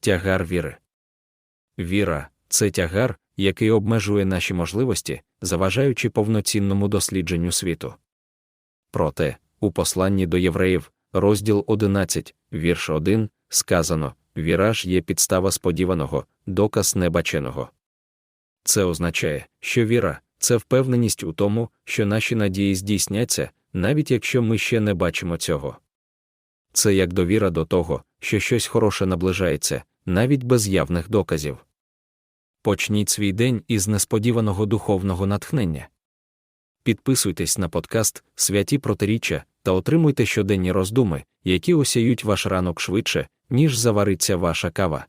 тягар віри. Віра це тягар, який обмежує наші можливості, заважаючи повноцінному дослідженню світу. Проте, у посланні до євреїв, розділ 11, вірш 1, сказано: віра ж є підстава сподіваного, доказ небаченого. Це означає, що віра це впевненість у тому, що наші надії здійсняться, навіть якщо ми ще не бачимо цього. Це як довіра до того, що щось хороше наближається, навіть без явних доказів. Почніть свій день із несподіваного духовного натхнення. Підписуйтесь на подкаст Святі протиріччя та отримуйте щоденні роздуми, які осяють ваш ранок швидше, ніж завариться ваша кава.